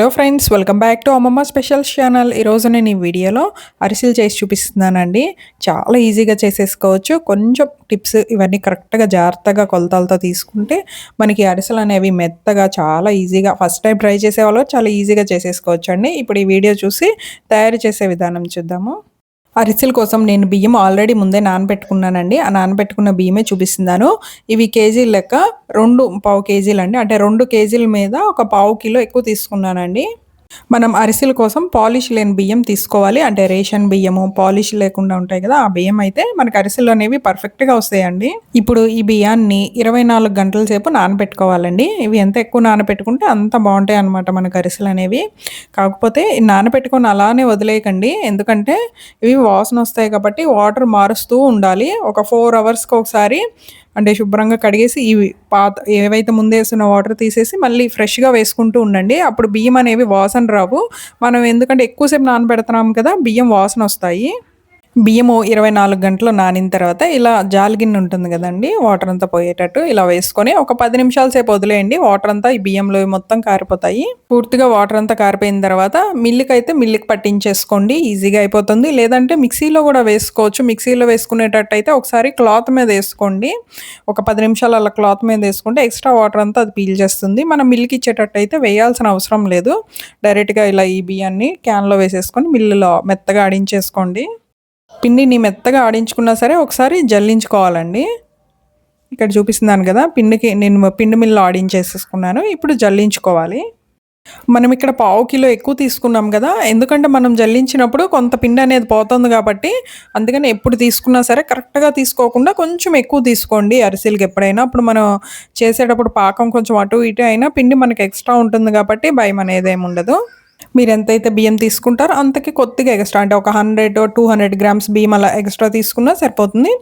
Hello friends welcome back to అమ్మమ్మ special channel ఈరోజు నేను ఈ వీడియోలో అరిసెలు చేసి చూపిస్తున్నానండి. చాలా ఈజీగా చేసేసుకోవచ్చు. కొంచెం టిప్స్ ఇవన్నీ కరెక్ట్గా జాగ్రత్తగా కొలతలతో తీసుకుంటే మనకి అరిసెలు అనేవి మెత్తగా చాలా ఈజీగా ఫస్ట్ టైం ట్రై చేసే వాళ్ళు చాలా ఈజీగా చేసేసుకోవచ్చు అండి ఇప్పుడు ఈ వీడియో చూసి తయారు చేసే విధానం చూద్దాము. అరిసెల కోసం నేను బియ్యం ఆల్రెడీ ముందే నానబెట్టుకున్నానండి. ఆ నానబెట్టుకున్న బియ్యమే చూపిస్తున్నాను. ఇవి కేజీ లెక్క రెండు పావు కేజీలు అండి అంటే రెండు కేజీల మీద ఒక పావు కిలో ఎక్కువ తీసుకున్నానండి. మనం అరిసెల కోసం పాలిష్ లేని బియ్యం తీసుకోవాలి. అంటే రేషన్ బియ్యము పాలిష్ లేకుండా ఉంటాయి కదా ఆ బియ్యం అయితే మనకి అరిసెలు అనేవి పర్ఫెక్ట్గా వస్తాయండి. ఇప్పుడు ఈ బియ్యాన్ని ఇరవై నాలుగు గంటల సేపు నానబెట్టుకోవాలండి. ఇవి ఎంత ఎక్కువ నానబెట్టుకుంటే అంత బాగుంటాయి అనమాట మనకు అరిసెలు అనేవి. కాకపోతే నానబెట్టుకొని అలానే వదిలేయకండి. ఎందుకంటే ఇవి వాసన వస్తాయి కాబట్టి వాటర్ మారుస్తూ ఉండాలి. ఒక ఫోర్ అవర్స్కి ఒకసారి అంటే శుభ్రంగా కడిగేసి ఇవి పాత ఏవైతే ముందే వేస్తున్న వాటర్ తీసేసి మళ్ళీ ఫ్రెష్గా వేసుకుంటూ ఉండండి. అప్పుడు బియ్యం అనేవి వాసన రావు. మనం ఎందుకంటే ఎక్కువసేపు నానబెడుతున్నాం కదా బియ్యం వాసన వస్తాయి. బియ్యము ఇరవై నాలుగు గంటలు నానిన తర్వాత ఇలా జాలిగిన్నె ఉంటుంది కదండి వాటర్ అంతా పోయేటట్టు ఇలా వేసుకొని ఒక పది నిమిషాల సేపు వదిలేయండి. వాటర్ అంతా ఈ బియ్యంలో మొత్తం కారిపోతాయి. పూర్తిగా వాటర్ అంతా కారిపోయిన తర్వాత మిల్లుకి అయితే మిల్లుకి పట్టించేసుకోండి. ఈజీగా అయిపోతుంది. లేదంటే మిక్సీలో కూడా వేసుకోవచ్చు. మిక్సీలో వేసుకునేటట్టు అయితే ఒకసారి క్లాత్ మీద వేసుకోండి. ఒక పది నిమిషాలు అలా క్లాత్ మీద వేసుకుంటే ఎక్స్ట్రా వాటర్ అంతా అది పీల్ చేస్తుంది. మనం మిల్క్ ఇచ్చేటట్టు అయితే వేయాల్సిన అవసరం లేదు. డైరెక్ట్గా ఇలా ఈ బియ్యాన్ని క్యాన్లో వేసేసుకొని మిల్లులో మెత్తగా ఆడించేసుకోండి. పిండిని మెత్తగా ఆడించుకున్నా సరే ఒకసారి జల్లించుకోవాలండి. ఇక్కడ చూపిస్తున్నాను కదా పిండికి నేను పిండి మిల్లు ఆడించేసేసుకున్నాను ఇప్పుడు జల్లించుకోవాలి. మనం ఇక్కడ పావు కిలో ఎక్కువ తీసుకున్నాం కదా ఎందుకంటే మనం జల్లించినప్పుడు కొంత పిండి అనేది పోతుంది కాబట్టి అందుకని ఎప్పుడు తీసుకున్నా సరే కరెక్ట్గా తీసుకోకుండా కొంచెం ఎక్కువ తీసుకోండి అరిసెలకి ఎప్పుడైనా. అప్పుడు మనం చేసేటప్పుడు పాకం కొంచెం అటు ఇటు అయినా పిండి మనకి ఎక్స్ట్రా ఉంటుంది కాబట్టి భయం అనేది ఏమి ఉండదు మీరు ఎంతైతే బియ్యం తీసుకుంటారో అంతకి కొద్దిగా ఎక్స్ట్రా అంటే ఒక హండ్రెడ్ టూ హండ్రెడ్ గ్రామ్స్ బియ్యం అలా ఎక్స్ట్రా తీసుకున్నా సరిపోతుంది.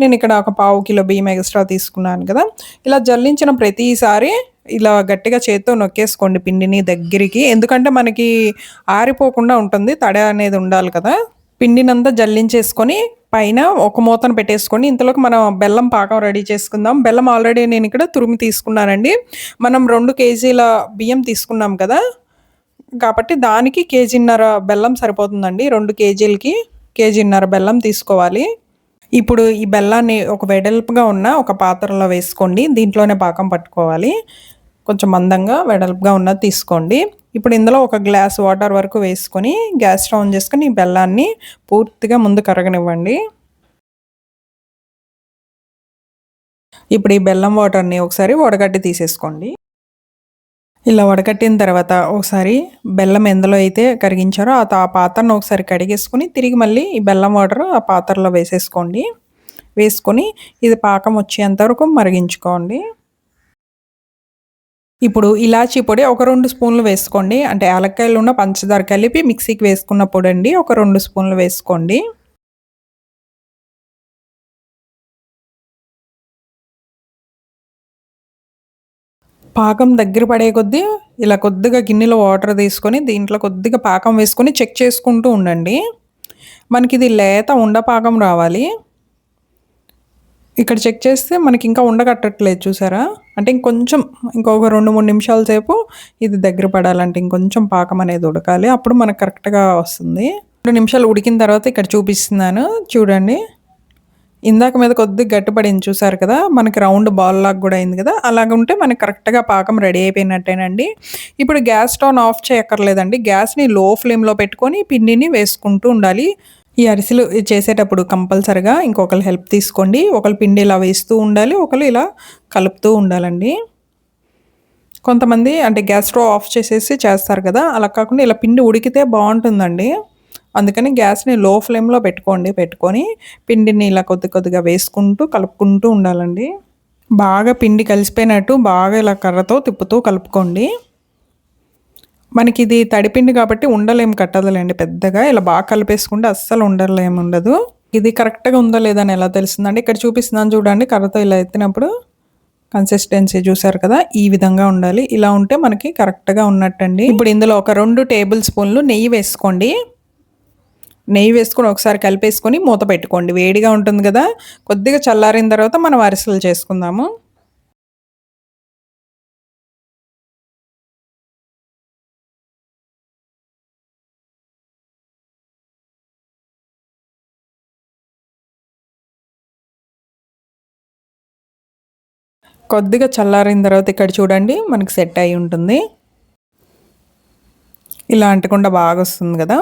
నేను ఇక్కడ ఒక పావు కిలో బియ్యం ఎక్స్ట్రా తీసుకున్నాను కదా. ఇలా జల్లించిన ప్రతిసారి ఇలా గట్టిగా చేత్తో నొక్కేసుకోండి పిండిని దగ్గరికి. ఎందుకంటే మనకి ఆరిపోకుండా ఉంటుంది తడ అనేది ఉండాలి కదా. పిండినంతా జల్లించేసుకొని పైన ఒక మూతను పెట్టేసుకొని ఇంతలోకి మనం బెల్లం పాకం రెడీ చేసుకుందాం. బెల్లం ఆల్రెడీ నేను ఇక్కడ తురిమి తీసుకున్నానండి. మనం రెండు కేజీల బియ్యం తీసుకున్నాం కదా. కాబట్టి దానికి కేజీన్నర బెల్లం సరిపోతుందండి. రెండు కేజీలకి కేజీన్నర బెల్లం తీసుకోవాలి. ఇప్పుడు ఈ బెల్లాన్ని ఒక వెడల్పుగా ఉన్న ఒక పాత్రలో వేసుకోండి. దీంట్లోనే పాకం పట్టుకోవాలి. కొంచెం మందంగా వెడల్పుగా ఉన్నది తీసుకోండి. ఇప్పుడు ఇందులో ఒక గ్లాస్ వాటర్ వరకు వేసుకొని గ్యాస్ స్టవ్ ఆన్ చేసుకొని ఈ బెల్లాన్ని పూర్తిగా ముందు కరగనివ్వండి. ఇప్పుడు ఈ బెల్లం వాటర్ని ఒకసారి వడగట్టి తీసేసుకోండి. ఇలా వడకట్టిన తర్వాత ఒకసారి బెల్లం ఎందులో అయితే కరిగించారో ఆ పాత్రను ఒకసారి కడిగేసుకొని తిరిగి మళ్ళీ ఈ బెల్లం వాటర్ ఆ పాత్రలో వేసేసుకోండి. వేసుకొని ఇది పాకం వచ్చేంత వరకు మరిగించుకోండి. ఇప్పుడు ఇలాచీ పొడి ఒక రెండు స్పూన్లు వేసుకోండి. అంటే యాలక్కాయలు ఉన్న పంచదార కలిపి మిక్సీకి వేసుకున్న పొడి అండి ఒక రెండు స్పూన్లు వేసుకోండి. పాకం దగ్గర పడే కొద్దీ ఇలా కొద్దిగా గిన్నెలో వాటర్ తీసుకొని దీంట్లో కొద్దిగా పాకం వేసుకొని చెక్ చేసుకుంటూ ఉండండి. మనకి ఇది లేత ఉండపాకం రావాలి. ఇక్కడ చెక్ చేస్తే మనకి ఇంకా ఉండగట్టట్లేదు చూసారా? అంటే ఇంకొంచెం ఇంకొక రెండు మూడు నిమిషాల సేపు ఇది దగ్గర పడాలంటే ఇంకొంచెం పాకం అనేది ఉడకాలి. అప్పుడు మనకు కరెక్ట్గా వస్తుంది. రెండు నిమిషాలు ఉడికిన తర్వాత ఇక్కడ చూపిస్తున్నాను. చూడండి. ఇందాక మీద కొద్దిగా గట్టిపడింది చూసారు కదా మనకి రౌండ్ బాల్ లాగా కూడా అయింది కదా అలాగ ఉంటే మనకి కరెక్ట్గా పాకం రెడీ అయిపోయినట్టేనండి. ఇప్పుడు గ్యాస్ స్టవ్ ఆఫ్ చేయక్కర్లేదండి గ్యాస్ని లో ఫ్లేమ్లో పెట్టుకొని పిండిని వేసుకుంటూ ఉండాలి. ఈ అరిసెలు చేసేటప్పుడు కంపల్సరిగా ఇంకొకరు హెల్ప్ తీసుకోండి. ఒకరు పిండి ఇలా వేస్తూ ఉండాలి ఒకరు ఇలా కలుపుతూ ఉండాలండి. కొంతమంది అంటే గ్యాస్ స్టవ్ ఆఫ్ చేసేసి చేస్తారు కదా అలా కాకుండా ఇలా పిండి ఉడికితే బాగుంటుందండి. అందుకని గ్యాస్ని లో ఫ్లేమ్లో పెట్టుకోండి. పెట్టుకొని పిండిని ఇలా కొద్ది కొద్దిగా వేసుకుంటూ కలుపుకుంటూ ఉండాలండి. బాగా పిండి కలిసిపోయినట్టు బాగా ఇలా కర్రతో తిప్పుతూ కలుపుకోండి. మనకి ఇది తడిపిండి కాబట్టి ఉండలేము కట్టదులేండి. పెద్దగా ఇలా బాగా కలిపేసుకుంటే అస్సలు ఉండలేము ఉండదు. ఇది కరెక్ట్గా ఉందో లేదని ఎలా తెలిసిందండి ఇక్కడ చూపిస్తున్నాను చూడండి కర్రతో ఇలా ఎత్తినప్పుడు. కన్సిస్టెన్సీ చూసారు కదా? ఈ విధంగా ఉండాలి. ఇలా ఉంటే మనకి కరెక్ట్గా ఉన్నట్టండి. ఇప్పుడు ఇందులో ఒక రెండు టేబుల్ స్పూన్లు నెయ్యి వేసుకోండి. నెయ్యి వేసుకొని ఒకసారి కలిపేసుకొని మూత పెట్టుకోండి. వేడిగా ఉంటుంది కదా. కొద్దిగా చల్లారిన తర్వాత మనం అరిసెలు చేసుకుందాము. కొద్దిగా చల్లారిన తర్వాత ఇక్కడ చూడండి మనకి సెట్ అయి ఉంటుంది. ఇలా అంటకుండా బాగా వస్తుంది కదా.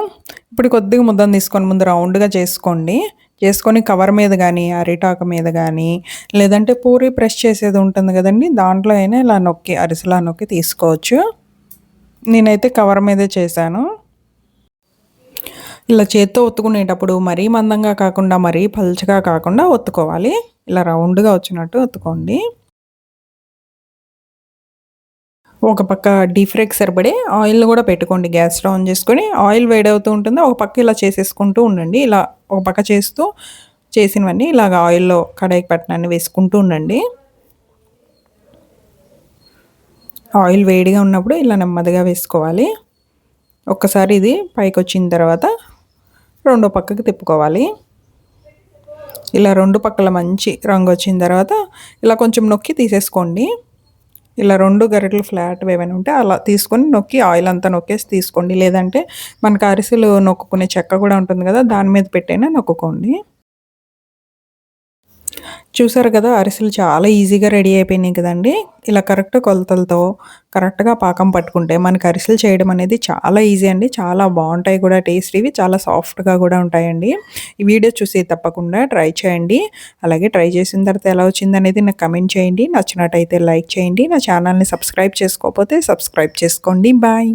ఇప్పుడు కొద్దిగా ముద్దను తీసుకొని ముందు రౌండ్గా చేసుకోండి. చేసుకొని కవర్ మీద కానీ అరిటాకు మీద కానీ లేదంటే పూరి ప్రెస్ చేసేది ఉంటుంది కదండి. దాంట్లో అయినా ఇలా నొక్కి అరిసెలా నొక్కి తీసుకోవచ్చు. నేనైతే కవర్ మీదే చేశాను. ఇలా చేత్తో ఒత్తుకునేటప్పుడు మరీ మందంగా కాకుండా మరీ పల్చగా కాకుండా ఒత్తుకోవాలి. ఇలా రౌండ్గా వచ్చినట్టు ఒత్తుకోండి. ఒక పక్క డీప్ ఫ్రైకి సరిపడే ఆయిల్ కూడా పెట్టుకోండి. గ్యాస్ ఆన్ చేసుకొని ఆయిల్ వేడవుతూ ఉంటుంది. ఒక పక్క ఇలా చేసేసుకుంటూ ఉండండి. ఇలా ఒక పక్క చేస్తూ చేసినవన్నీ ఇలాగ ఆయిల్లో కడాయికి పట్టణాన్ని వేసుకుంటూ ఉండండి. ఆయిల్ వేడిగా ఉన్నప్పుడు ఇలా నెమ్మదిగా వేసుకోవాలి. ఒక్కసారి ఇది పైకి వచ్చిన తర్వాత రెండో పక్కకి తిప్పుకోవాలి. ఇలా రెండు పక్కల మంచి రంగు వచ్చిన తర్వాత ఇలా కొంచెం నొక్కి తీసేసుకోండి. ఇలా రెండు గరిటలు ఫ్లాట్ ఏమైనా ఉంటే అలా తీసుకొని నొక్కి ఆయిల్ అంతా నొక్కేసి తీసుకోండి. లేదంటే మనకు అరిసెలు నొక్కుకునే చెక్క కూడా ఉంటుంది కదా దాని మీద పెట్టైనా నొక్కుకోండి. చూసారు కదా అరిసెలు చాలా ఈజీగా రెడీ అయిపోయినాయి కదండి. ఇలా కరెక్ట్ కొలతలతో కరెక్ట్గా పాకం పట్టుకుంటే మనకి అరిసెలు చేయడం అనేది చాలా ఈజీ అండి. చాలా బాగుంటాయి కూడా టేస్ట్. ఇవి చాలా సాఫ్ట్గా కూడా ఉంటాయండి. ఈ వీడియో చూసి తప్పకుండా ట్రై చేయండి. అలాగే ట్రై చేసిన తర్వాత ఎలా వచ్చింది అనేది నాకు కమెంట్ చేయండి. నచ్చినట్టయితే లైక్ చేయండి. నా ఛానల్ని సబ్స్క్రైబ్ చేసుకోకపోతే సబ్స్క్రైబ్ చేసుకోండి. బాయ్.